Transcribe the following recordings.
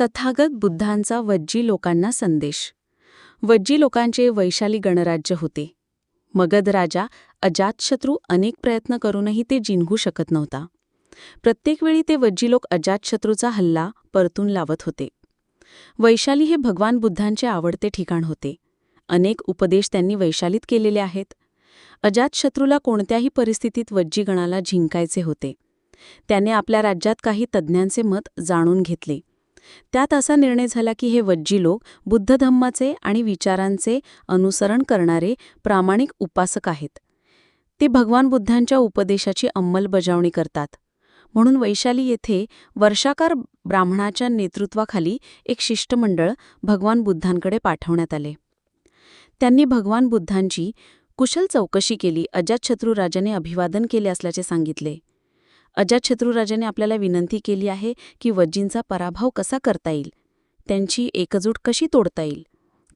तथागत बुद्धांचा वज्जी लोकांना संदेश. वज्जी लोकांचे वैशाली गणराज्य होते. मगध राजा अजातशत्रू अनेक प्रयत्न करूनही ते जिंकू शकत नव्हता. प्रत्येक वेळी ते वज्जी लोक अजातशत्रूचा हल्ला परतून लावत होते. वैशाली हे भगवान बुद्धांचे आवडते ठिकाण होते. अनेक उपदेश त्यांनी वैशालीत केलेले आहेत. अजातशत्रूला कोणत्याही परिस्थितीत वज्जीगणाला जिंकायचे होते. त्याने आपल्या राज्यात काही तज्ज्ञांचे मत जाणून घेतले. त्यात असा निर्णय झाला की हे वज्जी लोक बुद्ध धम्माचे आणि विचारांचे अनुसरण करणारे प्रामाणिक उपासक आहेत. ते भगवान बुद्धांच्या उपदेशाची अंमलबजावणी करतात. म्हणून वैशाली येथे वर्षाकार ब्राह्मणाच्या नेतृत्वाखाली एक शिष्टमंडळ भगवान बुद्धांकडे पाठवण्यात आले. त्यांनी भगवान बुद्धांची कुशल चौकशी केली अजातशत्रू राजाने अभिवादन केले असल्याचे सांगितले. अजातशत्रूराजाने आपल्याला विनंती केली आहे की वज्जींचा पराभव कसा करता येईल? त्यांची एकजूट कशी तोडता येईल?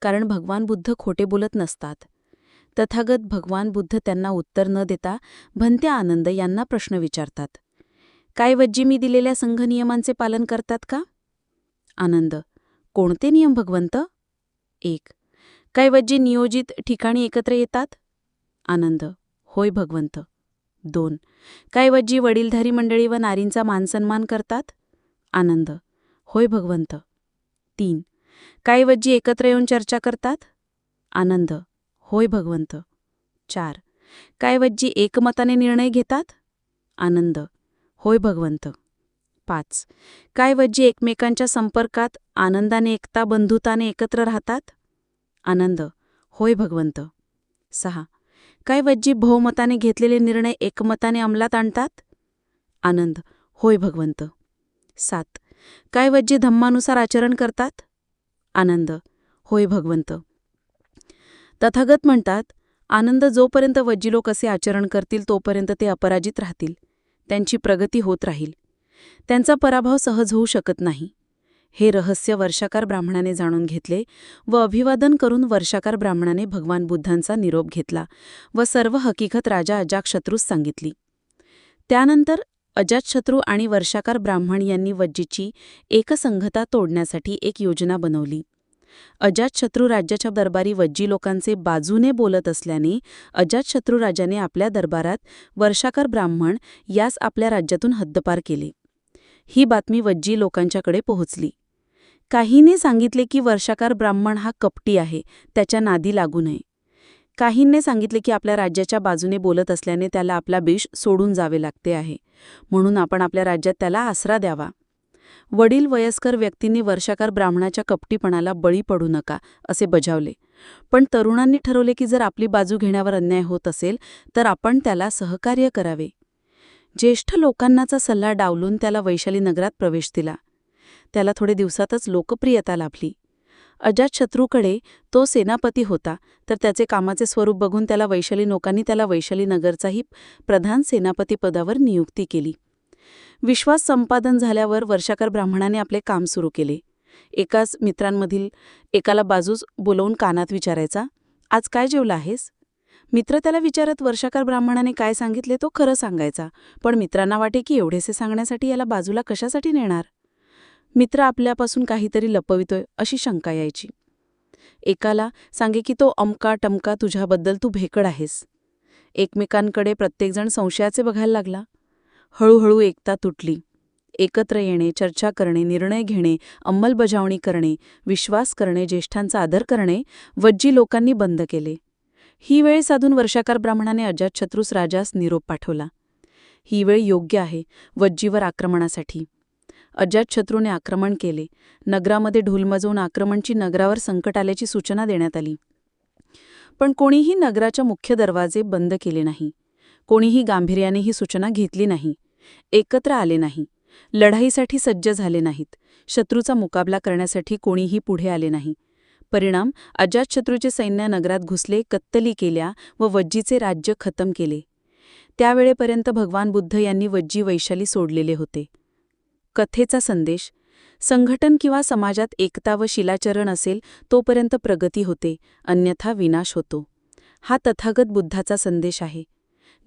कारण भगवान बुद्ध खोटे बोलत नसतात. तथागत भगवान बुद्ध त्यांना उत्तर न देता भंत्या आनंद यांना प्रश्न विचारतात. काय वज्जी मी दिलेल्या संघनियमांचे पालन करतात का? आनंद. कोणते नियम भगवंत? एक. काय वज्जी नियोजित ठिकाणी एकत्र येतात? आनंद. होय भगवंत. दोन. काय वडीलधारी मंडळी व नारींचा मानसन्मान करतात? आनंद. होय भगवंत. तीन. काय एकत्र येऊन चर्चा करतात? आनंद. होय भगवंत. चार. काय एकमताने निर्णय घेतात? आनंद. होय भगवंत. पाच. काय वज्जी एकमेकांच्या संपर्कात आनंदाने एकता बंधुताने एकत्र राहतात? आनंद. होय भगवंत. सहा. काय वज्जी बहुमताने घेतलेले निर्णय एकमताने अंमलात आणतात? आनंद होय भगवंत. सात काय वज्जी धम्मानुसार आचरण करतात? आनंद होय भगवंत. तथागत म्हणतात आनंद जोपर्यंत वज्जी लोक असे आचरण करतील तोपर्यंत ते अपराजित राहतील. त्यांची प्रगती होत राहील. त्यांचा पराभव सहज होऊ शकत नाही. हे रहस्य वर्षाकार ब्राह्मणाने जाणून घेतले व अभिवादन करून वर्षाकार ब्राह्मणाने भगवान बुद्धांचा निरोप घेतला व सर्व हकीकत राजा अजातशत्रूस सांगितली. त्यानंतर अजातशत्रू आणि वर्षाकार ब्राह्मण यांनी वज्जीची एकसंघता तोडण्यासाठी एक योजना बनवली. अजातशत्रू राज्याच्या दरबारी वज्जी लोकांचे बाजूने बोलत असल्याने अजातशत्रू राजाने आपल्या दरबारात वर्षाकार ब्राह्मण यास आपल्या राज्यातून हद्दपार केले. ही बातमी वज्जी लोकांच्याकडे पोहोचली. काहींनी सांगितले की वर्षाकार ब्राह्मण हा कपटी आहे त्याच्या नादी लागू नये. काहींनी सांगितले की आपल्या राज्याच्या बाजूने बोलत असल्याने त्याला आपला बेश सोडून जावे लागते आहे म्हणून आपण आपल्या राज्यात त्याला आसरा द्यावा. वडील वयस्कर व्यक्तींनी वर्षाकार ब्राह्मणाच्या कपटीपणाला बळी पडू नका असे बजावले. पण तरुणांनी ठरवले की जर आपली बाजू घेण्यावर अन्याय होत असेल तर आपण त्याला सहकार्य करावे. ज्येष्ठ लोकांनाचा सल्ला डावलून त्याला वैशाली नगरात प्रवेश दिला. त्याला थोडे दिवसातच लोकप्रियता लाभली. अजातशत्रूकडे तो सेनापती होता तर त्याचे कामाचे स्वरूप बघून त्याला वैशाली लोकांनी त्याला वैशाली नगरचाही प्रधान सेनापती पदावर नियुक्ती केली. विश्वास संपादन झाल्यावर वर्षाकर ब्राह्मणाने आपले काम सुरू केले. एकाच मित्रांमधील एकाला बाजूस बोलवून कानात विचारायचा आज काय जेवला आहेस? मित्र त्याला विचारत वर्षाकार ब्राह्मणाने काय सांगितले तो खरं सांगायचा पण मित्रांना वाटे की एवढेसे सांगण्यासाठी याला बाजूला कशासाठी नेणार? मित्र आपल्यापासून काहीतरी लपवितोय अशी शंका यायची. एकाला सांगे की तो अमका टमका तुझ्याबद्दल तू भेकड आहेस. एकमेकांकडे प्रत्येकजण संशयाचे बघायला लागला. हळूहळू एकता तुटली. एकत्र येणे चर्चा करणे निर्णय घेणे अंमलबजावणी करणे विश्वास करणे ज्येष्ठांचा आदर करणे वज्जी लोकांनी बंद केले. ही वेळ साधून वर्षाकार ब्राह्मणाने अजातशत्रूस राजास निरोप पाठवला. ही वेळ योग्य आहे वज्जीवर आक्रमणासाठी. अजातशत्रूने आक्रमण केले. नगरामध्ये ढोलमजवून आक्रमणची नगरावर संकट आल्याची सूचना देण्यात आली. पण कोणीही नगराच्या मुख्य दरवाजे बंद केले नाही. कोणीही गांभीर्याने ही सूचना घेतली नाही. एकत्र आले नाही. लढाईसाठी सज्ज झाले नाहीत. शत्रूचा मुकाबला करण्यासाठी कोणीही पुढे आले नाही. परिणाम अजातशत्रूचे सैन्य नगरात घुसले कत्तली केल्या व वज्जीचे राज्य खतम केले. त्यावेळेपर्यंत भगवान बुद्ध यांनी वज्जी वैशाली सोडलेले होते. कथेचा संदेश. संघटन किंवा समाजात एकता व शिलाचरण असेल तोपर्यंत प्रगती होते अन्यथा विनाश होतो. हा तथागत बुद्धाचा संदेश आहे.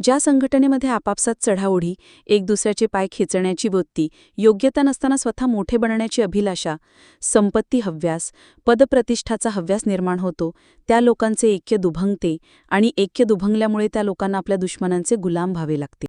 ज्या संघटनेमध्ये आपापसात चढाओढी एक दुसऱ्याचे पाय खेचण्याची वृत्ती योग्यता नसताना स्वतः मोठे बनण्याची अभिलाषा संपत्ती हव्यास पदप्रतिष्ठाचा हव्यास निर्माण होतो त्या लोकांचे ऐक्य दुभंगते आणि ऐक्य दुभंगल्यामुळे त्या लोकांना आपल्या दुश्मनांचे गुलाम व्हावे लागते.